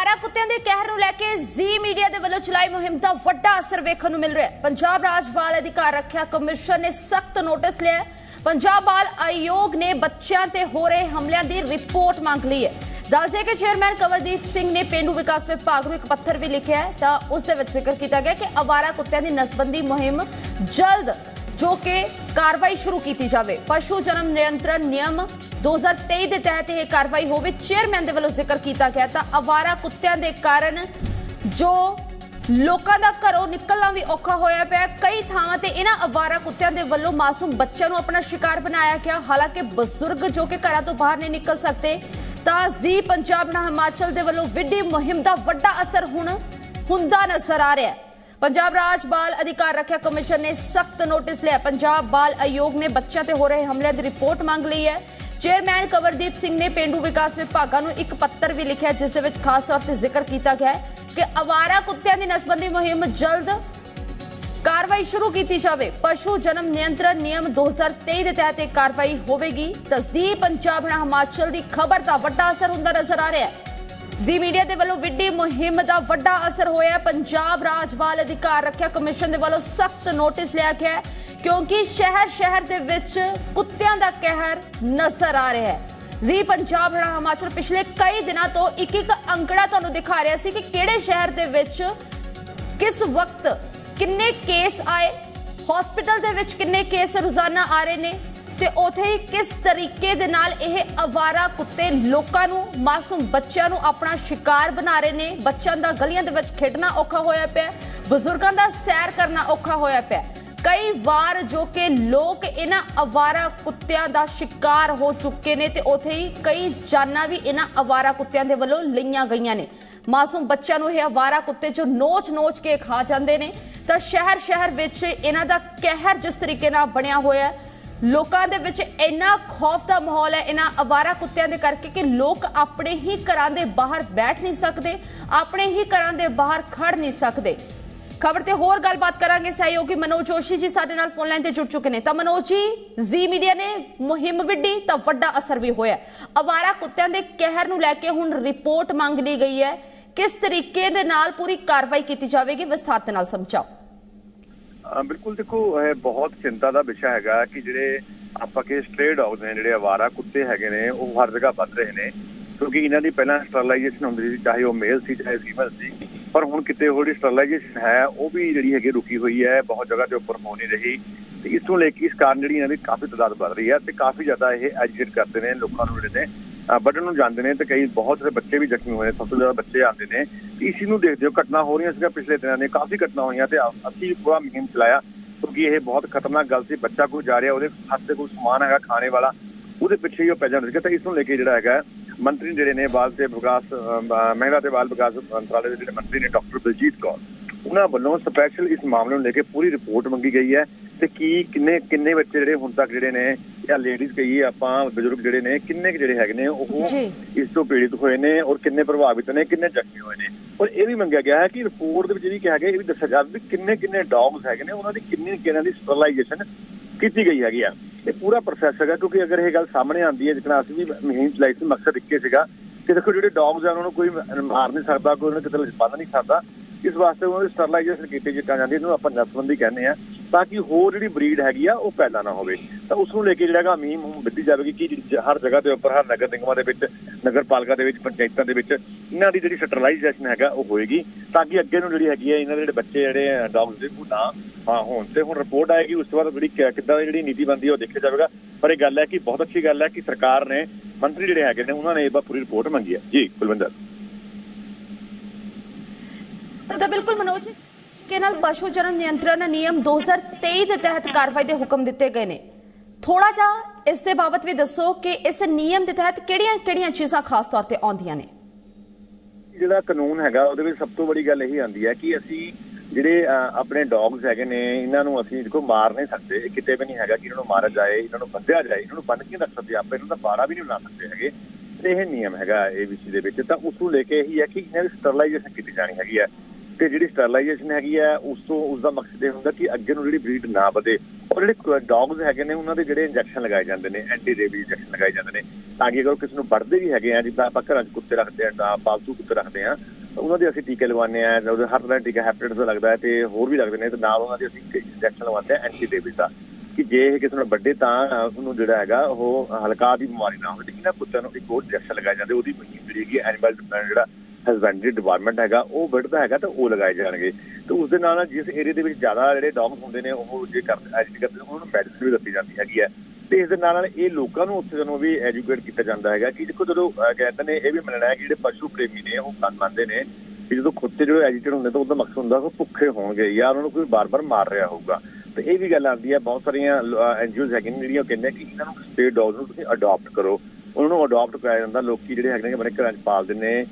ਅਵਾਰਾ ਕੁੱਤਿਆਂ ਦੇ ਕਹਿਰ ਨੂੰ ਲੈ ਕੇ ਜ਼ੀ ਮੀਡੀਆ ਦੇ ਵੱਲੋਂ ਚਲਾਈ ਮੁਹਿੰਮ ਦਾ ਵੱਡਾ ਅਸਰ ਵੇਖਣ ਨੂੰ ਮਿਲ ਰਿਹਾ ਹੈ। ਪੰਜਾਬ ਰਾਜ ਬਾਲ ਅਧਿਕਾਰ ਰੱਖਿਆ ਕਮਿਸ਼ਨ ਨੇ ਸਖਤ ਨੋਟਿਸ ਲਿਆ ਪੰਜਾਬ ਬਾਲ ਆਯੋਗ ਨੇ ਬੱਚਿਆਂ ਤੇ ਹੋ ਰਹੇ ਹਮਲਿਆਂ ਦੀ ਰਿਪੋਰਟ ਮੰਗ ਲਈ ਹੈ। ਦੱਸਦੇ ਕਿ ਚੇਅਰਮੈਨ ਕਵਲਦੀਪ ਸਿੰਘ ਨੇ ਪੇਂਡੂ ਵਿਕਾਸ ਵਿਭਾਗ ਨੂੰ ਇੱਕ ਪੱਤਰ ਵੀ ਲਿਖਿਆ ਹੈ। ਤਾਂ ਉਸ ਦੇ ਵਿੱਚ ਜ਼ਿਕਰ ਕੀਤਾ ਗਿਆ ਕਿ ਅਵਾਰਾ ਕੁੱਤਿਆਂ ਦੀ ਨਸਬੰਦੀ ਮੁਹਿੰਮ ਜਲਦ ਜੋ ਕਿ ਕਾਰਵਾਈ ਸ਼ੁਰੂ ਕੀਤੀ ਜਾਵੇ। ਪਸ਼ੂ ਜਨਮ ਨਿਯੰਤਰਣ ਨਿਯਮ 2023 ਦੇ ਤਹਿਤ ਇਹ ਕਾਰਵਾਈ ਹੋਵੇ ਚੇਅਰਮੈਨ ਦੇ ਵੱਲੋਂ ਜ਼ਿਕਰ ਕੀਤਾ ਗਿਆ ਤਾਂ ਅਵਾਰਾ ਕੁੱਤਿਆਂ ਦੇ ਕਾਰਨ ਜੋ ਲੋਕਾਂ ਦਾ ਘਰੋਂ ਨਿਕਲਣਾ ਵੀ ਔਖਾ ਹੋਇਆ ਪਿਆ। ਕਈ ਥਾਵਾਂ ਤੇ ਇਹਨਾਂ ਅਵਾਰਾ ਕੁੱਤਿਆਂ ਦੇ ਵੱਲੋਂ ਮਾਸੂਮ ਬੱਚਿਆਂ ਨੂੰ ਆਪਣਾ ਸ਼ਿਕਾਰ ਬਣਾਇਆ ਗਿਆ। ਹਾਲਾਂਕਿ ਬਜ਼ੁਰਗ ਜੋ ਕਿ ਘਰਾਂ ਤੋਂ ਬਾਹਰ ਨਹੀਂ ਨਿਕਲ ਸਕਦੇ, ਤਾਂ ਜ਼ੀ ਪੰਜਾਬ ਨਾ ਹਿਮਾਚਲ ਦੇ ਵੱਲੋਂ ਵਿੱਢੀ ਮੁਹਿੰਮ ਦਾ ਵੱਡਾ ਅਸਰ ਹੁਣ ਹੁੰਦਾ ਨਜ਼ਰ ਆ ਰਿਹਾ ਹੈ। ਪੰਜਾਬ ਰਾਜ ਬਾਲ ਅਧਿਕਾਰ ਰੱਖਿਆ ਕਮਿਸ਼ਨ ਨੇ ਸਖਤ ਨੋਟਿਸ ਲਿਆ। ਪੰਜਾਬ ਬਾਲ ਆਯੋਗ ਨੇ ਬੱਚਿਆਂ ਤੇ ਹੋ ਰਹੇ ਹਮਲਿਆਂ ਦੀ ਰਿਪੋਰਟ ਮੰਗ ਲਈ ਹੈ। ਚੇਅਰਮੈਨ ਕਵਰਦੀਪ ਸਿੰਘ ਨੇ ਪਿੰਡੂ ਵਿਕਾਸ ਵਿਭਾਗਾਂ ਨੂੰ ਇੱਕ ਪੱਤਰ ਵੀ ਲਿਖਿਆ, ਜਿਸ ਦੇ ਵਿੱਚ ਖਾਸ ਤੌਰ ਤੇ ਜ਼ਿਕਰ ਕੀਤਾ ਗਿਆ ਹੈ ਕਿ ਅਵਾਰਾ ਕੁੱਤਿਆਂ ਦੀ ਨਸਬੰਦੀ ਮੁਹਿੰਮ ਜਲਦ ਕਾਰਵਾਈ ਸ਼ੁਰੂ ਕੀਤੀ ਜਾਵੇ। ਪਸ਼ੂ ਜਨਮ ਨਿਯੰਤਰਣ ਨਿਯਮ 2023 ਦੇ ਤਹਿਤ ਇਹ ਕਾਰਵਾਈ ਹੋਵੇਗੀ। ਤਸਦੀਕ ਪੰਜਾਬ ਨਾ ਹਿਮਾਚਲ ਦੀ ਖਬਰ ਦਾ ਵੱਡਾ ਅਸਰ ਹੁੰਦਾ ਨਜ਼ਰ ਆ ਰਿਹਾ ਹੈ। ਜ਼ੀ ਮੀਡੀਆ ਦੇ ਵੱਲੋਂ ਵਿੱਢੀ ਮੁਹਿੰਮ ਦਾ ਵੱਡਾ ਅਸਰ ਹੋਇਆ। ਪੰਜਾਬ ਰਾਜ ਬਾਲ ਅਧਿਕਾਰ ਰੱਖਿਆ ਕਮਿਸ਼ਨ ਦੇ ਵੱਲੋਂ ਸਖਤ ਨੋਟਿਸ ਲਿਆ ਗਿਆ ਹੈ। ਕਿਉਂਕਿ ਸ਼ਹਿਰ ਸ਼ਹਿਰ ਦੇ ਵਿੱਚ ਕੁੱਤਿਆਂ ਦਾ ਕਹਿਰ ਨਜ਼ਰ ਆ ਰਿਹਾ ਹੈ। ਜ਼ੀ ਪੰਜਾਬ ਹਰਿਆਣਾ ਹਿਮਾਚਲ ਪਿਛਲੇ ਕਈ ਦਿਨਾਂ ਤੋਂ ਇੱਕ ਇੱਕ ਅੰਕੜਾ ਤੁਹਾਨੂੰ ਦਿਖਾ ਰਿਹਾ ਸੀ ਕਿ ਕਿਹੜੇ ਸ਼ਹਿਰ ਦੇ ਵਿੱਚ ਕਿਸ ਵਕਤ ਕਿੰਨੇ ਕੇਸ ਆਏ ਹਸਪੀਟਲ ਦੇ ਵਿੱਚ ਕਿੰਨੇ ਕੇਸ ਰੋਜ਼ਾਨਾ ਆ ਰਹੇ ਨੇ ਤੇ ਉਥੇ ਹੀ ਕਿਸ ਤਰੀਕੇ ਦੇ ਨਾਲ ਇਹ ਅਵਾਰਾ ਕੁੱਤੇ ਲੋਕਾਂ ਨੂੰ, ਮਾਸੂਮ ਬੱਚਿਆਂ ਨੂੰ ਆਪਣਾ ਸ਼ਿਕਾਰ ਬਣਾ ਰਹੇ ਨੇ, ਬੱਚਿਆਂ ਦਾ ਗਲੀਆਂ ਦੇ ਵਿੱਚ ਖੇਡਣਾ ਔਖਾ ਹੋਇਆ ਪਿਆ, ਬਜ਼ੁਰਗਾਂ ਦਾ ਸੈਰ ਕਰਨਾ ਔਖਾ ਹੋਇਆ ਪਿਆ। ਕਈ ਵਾਰ ਜੋ ਕਿ ਲੋਕ ਇਹਨਾਂ ਅਵਾਰਾ ਕੁੱਤਿਆਂ ਦਾ ਸ਼ਿਕਾਰ ਹੋ ਚੁੱਕੇ ਨੇ ਤੇ ਉਥੇ ਹੀ ਕਈ ਜਾਨਾਂ ਵੀ ਇਹਨਾਂ ਅਵਾਰਾ ਕੁੱਤਿਆਂ ਦੇ ਵੱਲੋਂ ਲਈਆਂ ਗਈਆਂ ਨੇ। ਮਾਸੂਮ ਬੱਚਿਆਂ ਨੂੰ ਇਹ ਅਵਾਰਾ ਕੁੱਤੇ ਜੋ ਨੋਚ-ਨੋਚ ਕੇ ਖਾ ਜਾਂਦੇ ਨੇ। ਤਾਂ ਸ਼ਹਿਰ-ਸ਼ਹਿਰ ਵਿੱਚ ਇਹਨਾਂ ਦਾ ਕਹਿਰ ਜਿਸ ਤਰੀਕੇ ਨਾਲ ਬਣਿਆ ਹੋਇਆ ਹੈ, ਲੋਕਾਂ ਦੇ ਵਿੱਚ ਇੰਨਾ ਖੌਫ ਦਾ ਮਾਹੌਲ ਹੈ ਇਹਨਾਂ ਅਵਾਰਾ ਕੁੱਤਿਆਂ ਦੇ ਕਰਕੇ ਕਿ ਲੋਕ ਆਪਣੇ ਹੀ ਘਰਾਂ ਦੇ ਬਾਹਰ ਬੈਠ ਨਹੀਂ ਸਕਦੇ, ਆਪਣੇ ਹੀ ਘਰਾਂ ਦੇ ਬਾਹਰ ਖੜ ਨਹੀਂ ਸਕਦੇ। ਖਬਰ ਤੇ ਹੋਰ ਗੱਲਬਾਤ ਕਰਾਂਗੇ ਸਹਿਯੋਗੀ ਮਨੋਜ ਜੋਸ਼ੀ ਜੀ ਸਾਡੇ ਨਾਲ ਫੋਨ ਲਾਈਨ ਤੇ ਜੁੜ ਚੁੱਕੇ ਨੇ। ਤਾਂ ਮਨੋਜ ਜੀ ਜ਼ੀ ਮੀਡੀਆ ਨੇ ਮੁਹਿੰਮ ਵਿੱਢੀ ਤਾਂ ਵੱਡਾ ਅਸਰ ਵੀ ਹੋਇਆ। ਅਵਾਰਾ ਕੁੱਤਿਆਂ ਦੇ ਕਹਿਰ ਨੂੰ ਲੈ ਕੇ ਹੁਣ ਰਿਪੋਰਟ ਮੰਗ ਲਈ ਗਈ ਹੈ। ਕਿਸ ਤਰੀਕੇ ਦੇ ਨਾਲ ਪੂਰੀ ਕਾਰਵਾਈ ਕੀਤੀ ਜਾਵੇਗੀ, ਵਿਸਥਾਰ ਨਾਲ ਸਮਝਾਓ। ਬਿਲਕੁਲ ਦੇਖੋ, ਇਹ ਬਹੁਤ ਚਿੰਤਾ ਦਾ ਵਿਸ਼ਾ ਹੈਗਾ ਕਿ ਜਿਹੜੇ ਆਪਾਂ ਕੇ ਸਟ੍ਰੇ ਡੌਗਸ ਨੇ, ਜਿਹੜੇ ਆਵਾਰਾ ਕੁੱਤੇ ਹੈਗੇ ਨੇ, ਉਹ ਹਰ ਜਗ੍ਹਾ ਵੱਧ ਰਹੇ ਨੇ। ਕਿਉਂਕਿ ਇਹਨਾਂ ਦੀ ਪਹਿਲਾਂ ਸਟਰਲਾਈਜੇਸ਼ਨ ਹੁੰਦੀ ਸੀ, ਚਾਹੇ ਉਹ ਮੇਲ ਸੀ, ਚਾਹੇ ਫੀਮੇਲ ਸੀ। ਪਰ ਹੁਣ ਕਿਤੇ ਹੋੜੀ ਸਟਰਲਾਈਜੇਸ਼ਨ ਹੈ, ਉਹ ਵੀ ਜਿਹੜੀ ਹੈਗੀ ਰੁਕੀ ਹੋਈ ਹੈ, ਬਹੁਤ ਜਗ੍ਹਾ ਤੇ ਉੱਪਰ ਹੋ ਨਹੀਂ ਰਹੀ। ਤੇ ਇਸ ਤੋਂ ਲੈ ਕੇ ਇਸ ਕਾਰਨ ਜਿਹੜੀ ਇਹਨਾਂ ਦੀ ਕਾਫੀ ਤਦਾਦ ਵੱਧ ਰਹੀ ਹੈ ਤੇ ਕਾਫੀ ਜ਼ਿਆਦਾ ਇਹ ਐਜੀਟੇਟ ਕਰਦੇ ਨੇ, ਲੋਕਾਂ ਨੂੰ ਜਿਹੜੇ ਨੇ, ਅਹ ਵੱਢਣ ਨੂੰ ਜਾਂਦੇ ਨੇ ਤੇ ਕਈ ਬਹੁਤ ਸਾਰੇ ਬੱਚੇ ਵੀ ਜ਼ਖਮੀ ਹੋਏ ਨੇ, ਸਭ ਤੋਂ ਜ਼ਿਆਦਾ ਬੱਚੇ ਆਉਂਦੇ ਨੇ। ਤੇ ਇਸੇ ਨੂੰ ਦੇਖਦੇ ਹੋ ਘਟਨਾ ਹੋ ਰਹੀਆਂ ਸੀਗਾ ਪਿਛਲੇ ਦਿਨਾਂ ਨੇ ਕਾਫੀ ਘਟਨਾ ਹੋਈਆਂ ਤੇ ਅਸੀਂ ਪੂਰਾ ਮੁਹਿੰਮ ਚਲਾਇਆ ਕਿਉਂਕਿ ਇਹ ਬਹੁਤ ਖਤਰਨਾਕ ਗੱਲ ਸੀ, ਬੱਚਾ ਕੋਈ ਜਾ ਰਿਹਾ, ਉਹਦੇ ਹੱਥ ਤੇ ਕੋਈ ਸਮਾਨ ਹੈਗਾ, ਖਾਣੇ ਵਾਲਾ, ਉਹਦੇ ਪਿੱਛੇ ਹੀ ਉਹ ਪੈ ਜਾਂਦਾ ਸੀਗਾ। ਤਾਂ ਇਸ ਨੂੰ ਲੈ ਕੇ ਜਿਹੜਾ ਹੈਗਾ ਮੰਤਰੀ ਜਿਹੜੇ ਨੇ ਬਾਲ ਤੇ ਵਿਕਾਸ ਮਹਿਲਾ ਤੇ ਬਾਲ ਵਿਕਾਸ ਮੰਤਰਾਲੇ ਦੇ ਜਿਹੜੇ ਮੰਤਰੀ ਨੇ ਡਾਕਟਰ ਬਲਜੀਤ ਕੌਰ ਉਹਨਾਂ ਵੱਲੋਂ ਸਪੈਸ਼ਲ ਇਸ ਮਾਮਲੇ ਨੂੰ ਲੈ ਕੇ ਪੂਰੀ ਰਿਪੋਰਟ ਮੰਗੀ ਗਈ ਹੈ ਤੇ ਕੀ ਕਿੰਨੇ ਕਿੰਨੇ ਬੱਚੇ ਜਿਹੜੇ ਹੁਣ ਤੱਕ ਜਿਹੜੇ ਨੇ ਜਾਂ ਲੇਡੀਜ਼ ਕਹੀਏ ਆਪਾਂ ਬਜ਼ੁਰਗ ਜਿਹੜੇ ਨੇ ਕਿੰਨੇ ਕੁ ਜਿਹੜੇ ਹੈਗੇ ਨੇ ਉਹ। ਇਸ ਤੋਂ ਪੀੜਿਤ ਹੋਏ ਨੇ ਔਰ ਕਿੰਨੇ ਪ੍ਰਭਾਵਿਤ ਨੇ ਕਿੰਨੇ ਜ਼ਖਮੀ ਹੋਏ ਨੇ ਔਰ ਇਹ ਵੀ ਮੰਗਿਆ ਗਿਆ ਹੈ ਕਿ ਰਿਪੋਰਟ ਦੇ ਵਿੱਚ ਵੀ ਕਿਹਾ ਗਿਆ ਇਹ ਵੀ ਦੱਸਿਆ ਜਾਵੇ ਵੀ ਕਿੰਨੇ ਕਿੰਨੇ ਡੌਗਸ ਹੈਗੇ ਨੇ ਉਹਨਾਂ ਦੀ ਕਿੰਨੀ ਕਿੰਨਾਂ ਦੀ ਸਟਰਲਾਈਜੇਸ਼ਨ ਕੀਤੀ ਗਈ ਹੈਗੀ ਆ ਇਹ ਪੂਰਾ ਪ੍ਰੋਸੈਸ ਹੈਗਾ, ਕਿਉਂਕਿ ਅਗਰ ਇਹ ਗੱਲ ਸਾਹਮਣੇ ਆਉਂਦੀ ਹੈ ਜਿਕਣਾ ਅਸੀਂ ਵੀ ਮੁਹਿੰਮ ਚਲਾਈ ਮਕਸਦ ਇੱਕੇ ਸੀਗਾ, ਕਿ ਦੇਖੋ ਜਿਹੜੇ ਡੌਗਸ ਆ, ਉਹਨਾਂ ਨੂੰ ਕੋਈ ਮਾਰ ਨਹੀਂ ਸਕਦਾ, ਕੋਈ ਉਹਨਾਂ ਨੂੰ ਕਿਤੇ ਬੰਨ ਨਹੀਂ ਸਕਦਾ। ਇਸ ਵਾਸਤੇ ਉਹਨਾਂ ਦੀ ਸਟਰਲਾਈਜੇਸ਼ਨ ਕੀਤੀ ਜਿੱਤਾਂ ਜਾਂਦੀ ਇਹਨੂੰ ਆਪਾਂ ਨਸਬੰਦੀ ਕਹਿੰਦੇ ਆ ਤਾਂ ਕਿ ਹੋਰ ਜਿਹੜੀ ਬਰੀਡ ਹੈਗੀ ਆ, ਉਹ ਪੈਦਾ ਨਾ ਹੋਵੇ। ਤਾਂ ਉਸ ਨੂੰ ਲੈ ਕੇ ਜਿਹੜਾ ਹੈਗਾ ਮੁਹਿੰਮ ਹੁਣ ਵਿੱਢੀ ਜਾਵੇਗੀ ਕਿ ਹਰ ਜਗ੍ਹਾ ਦੇ ਉੱਪਰ, ਹਰ ਨਗਰ ਨਿਗਮਾਂ ਦੇ ਵਿੱਚ ਨਗਰ ਪਾਲਿਕਾ ਦੇ ਵਿੱਚ, ਪੰਚਾਇਤਾਂ ਦੇ ਵਿੱਚ, ਇਹਨਾਂ ਦੀ ਜਿਹੜੀ ਸਟਰਲਾਈਜੇਸ਼ਨ ਹੈਗਾ, ਉਹ ਹੋਏਗੀ, ਤਾਂ ਕਿ ਅੱਗੇ ਨੂੰ ਜਿਹੜੀ ਹੈਗੀ ਹੈ ਇਹਨਾਂ ਦੇ ਜਿਹੜੇ ਬੱਚੇ ਜਿਹੜੇ ਡੌਗਸ ਦੇ, ਉਹ ਨਾ ਹਾਂ ਹੋਣ ਤੇ ਹੁਣ ਰਿਪੋਰਟ ਆਏਗੀ ਉਸ ਤੋਂ ਬਾਅਦ ਜਿਹੜੀ ਕਿੱਦਾਂ ਦੀ ਜਿਹੜੀ ਨੀਤੀ ਬਣਦੀ ਹੈ ਉਹ ਦੇਖਿਆ ਜਾਵੇਗਾ। ਪਰ ਇਹ ਗੱਲ ਹੈ ਕਿ ਬਹੁਤ ਅੱਛੀ ਗੱਲ ਹੈ ਕਿ ਸਰਕਾਰ ਨੇ ਮੰਤਰੀ ਜਿਹੜੇ ਹੈਗੇ ਨੇ ਉਹਨਾਂ ਨੇ ਇਹ ਪੂਰੀ ਰਿਪੋਰਟ ਮੰਗੀ ਹੈ। ਜੀ ਕੁਲਵਿੰਦਰ। ਤਾਂ ਬਿਲਕੁਲ ਮਨੋਜ ਕਿ ਨਾਲ ਪਸ਼ੂ ਜਨਮ ਨਿਯੰਤਰਣ ਨਿਯਮ 2023 ਦੇ ਤਹਿਤ ਕਾਰਵਾਈ ਦੇ ਹੁਕਮ ਦਿੱਤੇ ਗਏ ਨੇ। ਥੋੜਾ ਜਿਹਾ ਇਸ ਦੇ ਬਾਬਤ ਵੀ ਦੱਸੋ ਕਿ ਇਸ ਨਿਯਮ ਦੇ ਤਹਿਤ ਕਿਹੜੀਆਂ-ਕਿਹੜੀਆਂ ਚੀਜ਼ਾਂ ਖਾਸ ਤੌਰ ਤੇ ਆਉਂਦੀਆਂ ਨੇ? ਜਿਹੜਾ ਕਾਨੂੰਨ ਹੈਗਾ ਉਹਦੇ ਵਿੱਚ ਸਭ ਤੋਂ ਵੱਡੀ ਗੱਲ ਇਹੀ ਆਉਂਦੀ ਹੈ ਕਿ ਅਸੀਂ ਜਿਹੜੇ ਅਹ, ਆਪਣੇ ਡੌਗਸ ਹੈਗੇ ਨੇ ਇਹਨਾਂ ਨੂੰ ਅਸੀਂ ਦੇਖੋ ਮਾਰ ਨਹੀਂ ਸਕਦੇ। ਇਹ ਕਿਤੇ ਵੀ ਨਹੀਂ ਹੈਗਾ ਕਿ ਇਹਨਾਂ ਨੂੰ ਮਾਰਿਆ ਜਾਏ ਇਹਨਾਂ ਨੂੰ ਬੰਨਿਆ ਜਾਏ ਇਹਨਾਂ ਨੂੰ ਬੰਨ ਕੇ ਰੱਖ ਸਕਦੇ ਆਪਾਂ ਇਹਨਾਂ ਦਾ ਬਾੜਾ ਵੀ ਨਹੀਂ ਬਣਾ ਸਕਦੇ ਹੈਗੇ। ਇਹ ਨਿਯਮ ਹੈਗਾ ਏਬੀਸੀ ਦੇ ਵਿੱਚ। ਤਾਂ ਉਸ ਨੂੰ ਲੈ ਕੇ ਇਹੀ ਹੈ ਕਿ ਇਹਨਾਂ ਦੀ ਸਟਰਲਾਈਜੇਸ਼ਨ ਕੀਤੀ ਜਾਣੀ ਹੈਗੀ ਹੈ। ਤੇ ਜਿਹੜੀ ਸਟਰਲਾਈਜੇਸ਼ਨ ਹੈਗੀ ਹੈ ਉਸ ਤੋਂ ਉਸ ਦਾ ਮਕਸਦ ਇਹ ਹੁੰਦਾ ਕਿ ਅੱਗੇ ਨੂੰ ਜਿਹੜੀ ਬਰੀਡ ਨਾ ਵਧੇ। ਔਰ ਜਿਹੜੇ ਡੌਗਸ ਹੈਗੇ ਨੇ ਉਹਨਾਂ ਦੇ ਜਿਹੜੇ ਇੰਜੈਕਸ਼ਨ ਲਗਾਏ ਜਾਂਦੇ ਨੇ ਐਂਟੀ ਰੇਬੀ ਇੰਜੈਕਸ਼ਨ ਲਗਾਏ ਜਾਂਦੇ ਨੇ। ਤਾਂ ਕਿ ਅਗਰ ਕਿਸੇ ਨੂੰ ਵੱਢਦੇ ਵੀ ਹੈਗੇ ਆ ਜਿੱਦਾਂ ਆਪਾਂ ਘਰਾਂ 'ਚ ਕੁੱਤੇ ਰੱਖਦੇ ਆ ਤਾਂ ਪਾਲਤੂ ਕੁੱਤੇ ਰੱਖਦੇ ਆ ਉਹਨਾਂ ਦੇ ਅਸੀਂ ਟੀਕੇ ਲਵਾਉਂਦੇ ਆ ਉਹਦੇ ਹਰ ਤਰ੍ਹਾਂ ਟੀਕਾ ਹੈਪੇਟਿਸ ਦਾ ਲੱਗਦਾ ਹੈ ਤੇ ਹੋਰ ਵੀ ਲੱਗਦੇ ਨੇ ਤੇ ਨਾਲ ਉਹਨਾਂ ਦੇ ਅਸੀਂ ਇੰਜੈਕਸ਼ਨ ਲਵਾਉਂਦੇ ਆ ਐਂਟੀ ਰੇਬੀ ਦਾ ਕਿ ਜੇ ਇਹ ਕਿਸੇ ਨਾਲ ਵੱਡੇ ਤਾਂ ਉਹਨੂੰ ਜਿਹੜਾ ਹੈਗਾ ਉਹ ਹਲਕਾ ਦੀ ਬਿਮਾਰੀ ਨਾ ਹੋਵੇ ਤੇ ਇਹਨਾਂ ਕੁੱਤਿਆਂ ਨੂੰ ਇੱਕ ਹੋਰ ਇੰਜੈਕਸ਼ਨ ਲਗਾਏ ਜਾਂਦੇ, ਉਹਦੀ ਮੁਹਿੰਮ ਜਿਹੜੀ ਹੈਗੀ ਐਨੀਮਲ ਜਿਹੜਾ ਹਸਬੈਂਡਰੀ ਡਿਪਾਰਟਮੈਂਟ ਹੈਗਾ, ਉਹ ਵੱਢਦਾ ਹੈਗਾ ਤਾਂ ਉਹ ਲਗਾਏ ਜਾਣਗੇ। ਤੇ ਉਸ ਦੇ ਨਾਲ ਜਿਸ ਏਰੀਆ ਦੇ ਵਿੱਚ ਜ਼ਿਆਦਾ ਜਿਹੜੇ ਡੌਗਸ ਹੁੰਦੇ ਨੇ, ਉਹ ਜੇ ਕਰਦੇ ਐਜਿਟ ਕਰਦੇ ਉਹਨਾਂ ਨੂੰ ਮੈਡੀਸਿਨ ਵੀ ਦਿੱਤੀ ਜਾਂਦੀ ਹੈਗੀ ਹੈ। ਤੇ ਇਸ ਦੇ ਨਾਲ ਨਾਲ ਇਹ ਲੋਕਾਂ ਨੂੰ ਉੱਥੇ ਨੂੰ ਵੀ ਐਜੂਕੇਟ ਕੀਤਾ ਜਾਂਦਾ ਹੈਗਾ ਕਿ ਦੇਖੋ ਜਦੋਂ ਅਹ, ਕਹਿੰਦੇ ਨੇ ਇਹ ਵੀ ਮੰਨਣਾ ਹੈ ਕਿ ਜਿਹੜੇ ਪਸ਼ੂ ਪ੍ਰੇਮੀ ਨੇ ਉਹ ਗੱਲ ਮੰਨਦੇ ਨੇ ਕਿ ਜਦੋਂ ਖੁੱਤੇ ਜਿਹੜੇ ਐਜੀਟਡ ਹੁੰਦੇ ਤਾਂ ਉਹਦਾ ਮਕਸਦ ਹੁੰਦਾ ਉਹ ਭੁੱਖੇ ਹੋਣਗੇ ਜਾਂ ਉਹਨਾਂ ਨੂੰ ਕੋਈ ਬਾਰ-ਬਾਰ ਮਾਰ ਰਿਹਾ ਹੋਊਗਾ। ਤੇ ਇਹ ਵੀ ਗੱਲ ਆਉਂਦੀ ਹੈ ਬਹੁਤ ਸਾਰੀਆਂ ਐਨਜੀਓਜ਼ ਹੈਗੀਆਂ ਨੇ ਜਿਹੜੀਆਂ ਉਹ ਕਹਿੰਦੇ ਕਿ ਇਹਨਾਂ ਨੂੰ ਸਟੇਟ ਡੌਗਸ ਨੂੰ ਤੁਸੀਂ ਅਡਾਪਟ ਕਰੋ। ਉਹਨਾਂ ਨੂੰ ਅਡਾਪਟ ਕਰਾਇਆ ਜਾਂਦਾ ਲੋਕੀ ਜਿਹੜੇ ਹੈਗੇ ਨੇ ਆਪਣੇ ਘਰਾਂ 'ਚ ਪਾਲਦੇ ਨੇ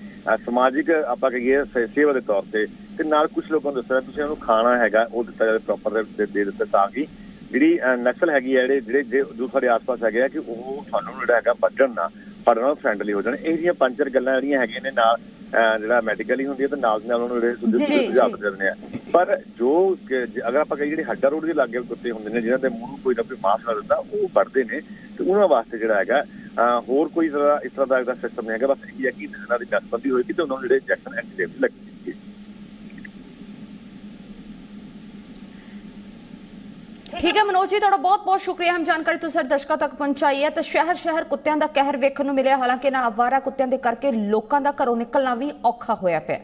ਸਮਾਜਿਕ ਆਪਾਂ ਕਹੀਏ ਸੇਵਾ ਦੇ ਤੌਰ ਤੇ। ਤੇ ਨਾਲ ਕੁਝ ਲੋਕਾਂ ਨੂੰ ਦੱਸਿਆ ਤੁਸੀਂ ਉਹਨੂੰ ਖਾਣਾ ਹੈਗਾ ਉਹ ਦਿੱਤਾ ਜਾਵੇ ਪ੍ਰੋਪਰ ਦੇ ਦਿੱਤਾ ਤਾਂ ਕਿ ਜਿਹੜੀ ਨਸਲ ਹੈਗੀ ਹੈ ਜਿਹੜੇ ਜਿਹੜੇ ਜੇ- ਸਾਡੇ ਆਸ-ਪਾਸ ਹੈਗੇ ਆ ਕਿ ਉਹ ਤੁਹਾਨੂੰ ਜਿਹੜਾ ਹੈਗਾ ਵੱਢਣ ਨਾ ਸਾਡੇ ਨਾਲ ਫਰੈਂਡਲੀ ਹੋ ਜਾਣ। ਇਹ ਜਿਹੀਆਂ ਪੰਜ ਚਾਰ ਗੱਲਾਂ ਜਿਹੜੀਆਂ ਹੈਗੀਆਂ ਨੇ ਨਾਲ ਜਿਹੜਾ ਮੈਡੀਕਲੀ ਹੁੰਦੀ ਹੈ ਤੇ ਨਾਲ ਨਾਲ ਉਹਨਾਂ ਨੂੰ ਜਿਹੜੇ ਸੁਝਾਅ ਦਿੰਦੇ ਆ। ਪਰ ਜੋ ਅਗਰ ਆਪਾਂ ਕਹੀਏ ਜਿਹੜੇ ਹੱਡਾ ਰੋਡ ਦੇ ਲਾਗੇ ਕੁੱਤੇ ਹੁੰਦੇ ਨੇ ਜਿਨ੍ਹਾਂ ਦੇ ਮੂੰਹ ਨੂੰ ਕੋਈ ਨਾ ਕੋਈ ਮਾਸ ਲਾ ਦਿੰਦਾ ਉਹ ਵੱਢਦੇ ਨੇ ਤੇ ਉਹਨਾਂ ਵਾਸਤੇ ਜਿਹੜਾ ਹੈਗਾ ਹੋਰ ਕੋਈ ਇਸ ਤਰ੍ਹਾਂ ਦਾ ਸਿਸਟਮ ਨਹੀਂ ਹੈਗਾ। ਬਸ ਇਹ ਹੈ ਕਿ ਇਹਨਾਂ ਦੀ ਨਸਬੰਦੀ ਹੋਏਗੀ ਤੇ ਉਹਨਾਂ ਨੂੰ ਜਿਹੜੇ ਇੰਜੈਕਸ਼ਨ ਐਂਟੀਬੈਕਟਿਕ ਲੱਗਣਗੇ ਠੀਕ ਹੈ ਮਨੋਜ ਜੀ, ਤੁਹਾਡਾ ਬਹੁਤ ਬਹੁਤ ਸ਼ੁਕਰੀਆ। ਹਮ ਜਾਣਕਾਰੀ ਤੁਸੀਂ ਦਰਸ਼ਕਾਂ ਤੱਕ ਪਹੁੰਚਾਈ ਹੈ। ਤਾਂ ਸ਼ਹਿਰ ਸ਼ਹਿਰ ਕੁੱਤਿਆਂ ਦਾ ਕਹਿਰ ਵੇਖਣ ਨੂੰ ਮਿਲਿਆ। ਹਾਲਾਂਕਿ ਨਾ, ਆਵਾਰਾ ਕੁੱਤਿਆਂ ਦੇ ਕਰਕੇ ਲੋਕਾਂ ਦਾ ਘਰੋਂ ਨਿਕਲਣਾ ਵੀ ਔਖਾ ਹੋਇਆ ਪਿਆ।